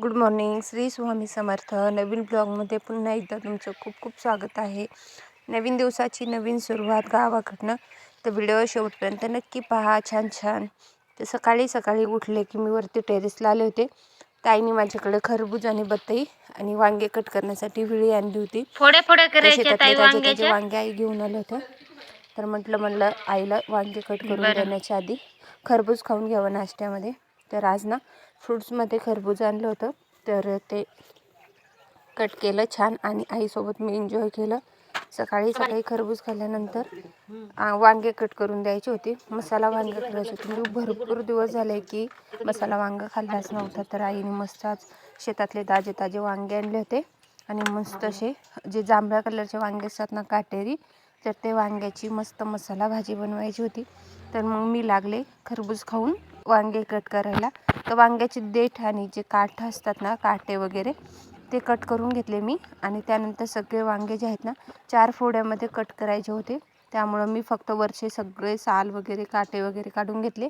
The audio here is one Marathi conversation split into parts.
Good morning. श्री स्वामी समर्थ. नवीन ब्लॉगमध्ये पुन्हा एकदा तुमचं खूप खूप स्वागत आहे. नवीन दिवसाची नवीन सुरुवात गावाकडनं. तर व्हिडिओ शेवटपर्यंत नक्की पहा. छान छान. तर सकाळी सकाळी उठले की मी वरती टेरेसला आले होते. ताईने माझ्याकडे खरबूज आणि बत्ताई आणि वांगे कट करण्यासाठी विळी आणली होती. फोडे वांगे आई घेऊन आलं होतं. तर म्हटलं म्हणलं आईला वांगे कट करून. देण्याच्या आधी खरबूज खाऊन घ्यावं नाश्त्यामध्ये. तर आज ना फ्रुट्समध्ये खरबूज आणलं होतं. तर ते कट केलं छान आणि आईसोबत मी एन्जॉय केलं. सकाळी सकाळी खरबूज खाल्ल्यानंतर वांगे कट करून द्यायची होती. मसाला वांगे करायची होती. म्हणजे भरपूर दिवस झाले की मसाला वांगा खाल्लाच नव्हता. तर आईने मस्त आज शेतातले ताजे ताजे वांगे आणले होते. आणि मस्त असे जे जांभळ्या कलरचे वांगे असतात ना काटेरी तर ते वांग्याची मस्त मसाला भाजी बनवायची होती. तर मग मी लागले खरबूज खाऊन. वांगे कट करायला. तर वांग्याचे देठ आणि जे काठ असतात ना काटे वगैरे ते कट करून घेतले मी. आणि त्यानंतर सगळे वांगे जे आहेत ना चार फोड्यामध्ये कट करायचे होते. त्यामुळं मी फक्त वरचे सगळे साल वगैरे काटे वगैरे काढून घेतले.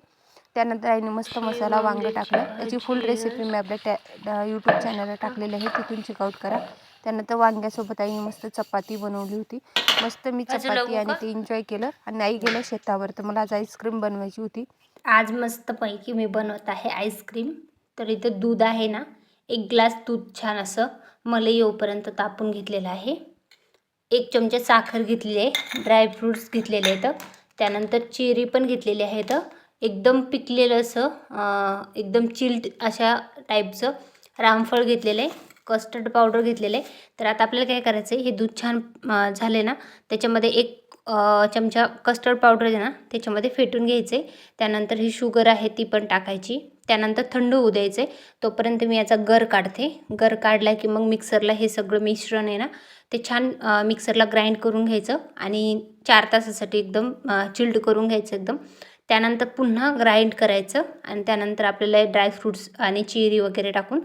त्यानंतर आईने मस्त मसाला वांगं टाकलं. याची फुल रेसिपी मी आपल्या त्या यूट्यूब चॅनलला टाकलेली आहे. तिथून चेकआउट करा. त्यानंतर वांग्यासोबत आईने मस्त चपाती बनवली होती. मस्त मी चपाती आणि. ते एन्जॉय केलं. आणि आई गेल्या शेतावर तर मला आज आईस्क्रीम बनवायची होती. आज मस्तपैकी मी बनवत आहे आईस्क्रीम. तर इथं दूध आहे ना एक ग्लास दूध छान असं मला येऊपर्यंत तापून घेतलेलं आहे. एक चमचा साखर घेतलेली आहे ड्रायफ्रूट्स घेतलेले आहेत. त्यानंतर चेरी पण घेतलेली आहेत एकदम पिकलेलं असं एकदम चिल्ड अशा टाईपचं रामफळ घेतलेलं आहे कस्टर्ड पावडर घेतलेलं आहे. तर आता आपल्याला काय करायचं आहे हे दूध छान झाले ना त्याच्यामध्ये एक चमचा कस्टर्ड पावडर आहे ना त्याच्यामध्ये फेटून घ्यायचे. त्यानंतर ही शुगर आहे ती पण टाकायची. त्यानंतर थंड होऊ द्यायचे. तोपर्यंत मी याचा गर काढते. गर काढला की मग मिक्सरला हे सगळं मिश्रण आहे ना ते छान मिक्सरला ग्राइंड करून घ्यायचं आणि चार तासासाठी एकदम चिल्ड करून घ्यायचं एकदम. त्यानंतर पुन्हा ग्राइंड करायचं आणि त्यानंतर आपल्याला ड्रायफ्रूट्स आणि चेरी वगैरे टाकून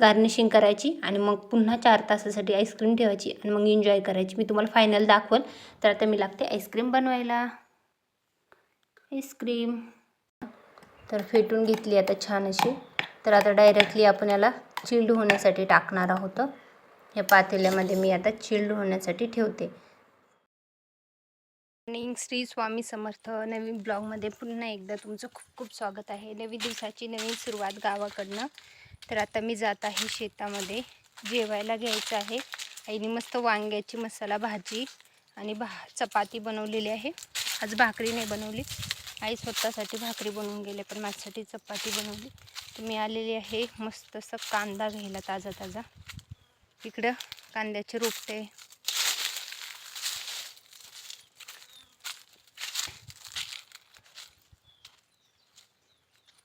गार्निशिंग करायची आणि मग पुन्हा चार तासासाठी आईस्क्रीम ठेवायची आणि मग एन्जॉय करायची. मी तुम्हाला फायनल दाखवल तर आता मी लागते आईस्क्रीम बनवायला. आईस्क्रीम तर फेटून घेतली आता छान अशी. तर आता डायरेक्टली आपण याला चिल्ड होण्यासाठी टाकणार आहोत. या पातेल्यामध्ये मी आता चिल्ड होण्यासाठी ठेवते. मॉर्निंग श्री स्वामी समर्थ नवीन ब्लॉगमध्ये पुन्हा एकदा तुमचं खूप खूप स्वागत आहे. नवीन दिवसाची नवीन सुरुवात गावाकडनं. तर आता मी जात आहे शेतामध्ये. जेवायला घ्यायचं आहे. आईने मस्त वांग्याची मसाला भाजी आणि भा चपाती बनवलेली आहे. आज भाकरी नाही बनवली. आई स्वतःसाठी भाकरी बनवून गेले पण माझ्यासाठी चपाती बनवली. तर मी आलेली आहे. मस्त असं कांदा घ्यायला ताजा ताजा. इकडं कांद्याचे रोपटे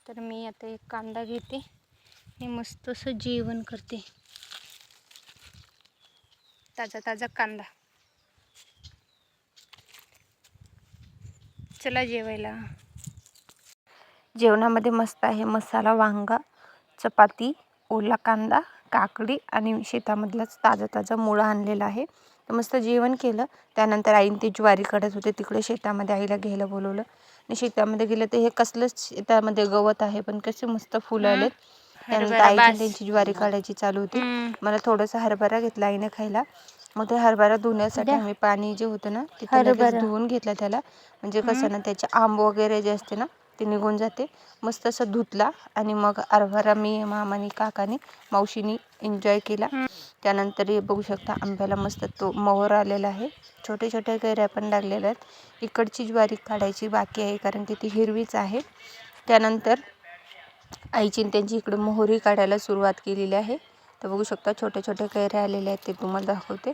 तर मी आता एक कांदा घेते. हे मस्त असं जेवण करते. ताजा ताजा कांदा. चला जेवायला. जेवणामध्ये मस्त आहे मसाला वांगा चपाती ओला कांदा काकडी आणि शेतामधलाच ताजा ताजा मुळा आणलेला आहे. तर मस्त जेवण केलं. त्यानंतर आईने ते ज्वारी काढत होते. तिकडे शेतामध्ये आईला घ्यायला बोलवलं. आणि शेतामध्ये गेलं तर हे कसलंच शेतामध्ये गवत आहे पण कसे मस्त फुलं आलेत. त्यानंतर आईची बास. त्यांची ज्वारी काढायची चालू होती. मला थोडासा हरभरा घेतला आईने खायला. मग ते हरभरा धुण्यासाठी. आम्ही पाणी जे होतं ना ते. धुवून घेतलं त्याला. म्हणजे कसं ना त्याचे आंब वगैरे जे असते ना ते निघून जाते. मस्त असं धुतला आणि मग हरभरा मी मामानी काकानी मावशीनी एन्जॉय केला. त्यानंतर हे बघू शकता आंब्याला मस्त तो मोहर आलेला आहे. छोटे छोटे कैऱ्या पण लागलेल्या आहेत. इकडची ज्वारी काढायची बाकी आहे कारण की ती हिरवीच आहे. त्यानंतर आईची त्यांची इकडे मोहरी काढायला सुरुवात केलेली आहे. तर बघू शकता छोटे छोटे कैऱ्या आलेले आहेत ते तुम्हाला दाखवते.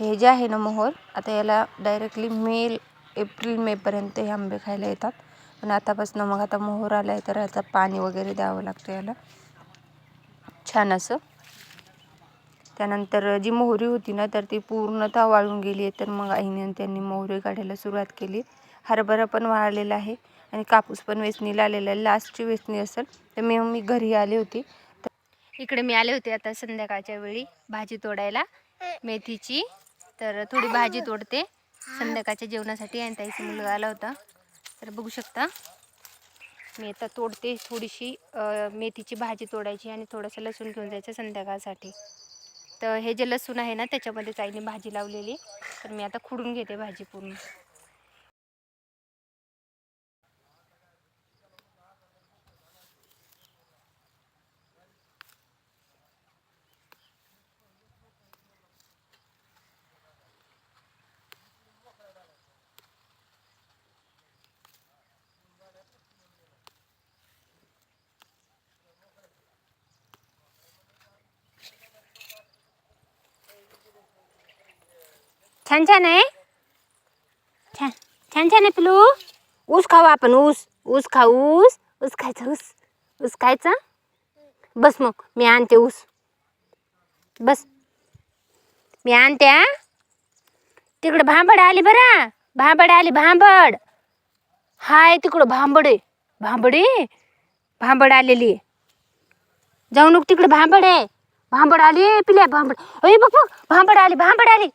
हे जे आहे ना मोहर आता याला डायरेक्टली मे एप्रिल मेपर्यंत हे आंबे खायला येतात. पण आतापासून मग आता मोहर आला आहे तर याचा पाणी वगैरे द्यावं लागतं याला. छान असं. त्यानंतर जी मोहरी होती ना तर ती पूर्णतः वाळून गेली आहे. तर मग आईने आणि त्यांनी मोहरी काढायला सुरुवात केली. हरभरा पण वाळलेला आहे आणि कापूस पण वेचणीला आलेला आहे. लास्टची वेचणी असेल तर मी मी घरी आले होती. तर इकडे मी आले होते आता संध्याकाळच्या वेळी भाजी तोडायला मेथीची. तर थोडी भाजी तोडते संध्याकाळच्या जेवणासाठी आणि त्याचा मुलगा आला होता. तर बघू शकता मी आता तोडते थोडीशी मेथीची भाजी तोडायची आणि थोडंसं लसूण घेऊन जायचं संध्याकाळसाठी. तर हे जे लसूण आहे ना त्याच्यामध्येच आईने भाजी लावलेली. तर मी आता खुडून घेते भाजी पूर्ण. छान छान आहे छान छान छान आहे पिलू। ऊस खाऊ आपण, ऊस. ऊस खाऊ, ऊस. ऊस खायचा, ऊस. ऊस खायचा? बस मग, मी आणते ऊस. बस. मी आणते तिकडं भांबड आली बरं. भांबड आली, भांबड. हाय, तिकडं भांबड आहे. भांबड आहे? भांबड आलेली जाऊ नको तिकडे, भांबड आहे. भांबड आली, पिल्या, भांबड. अय बापू भांबड आली भांबड आली.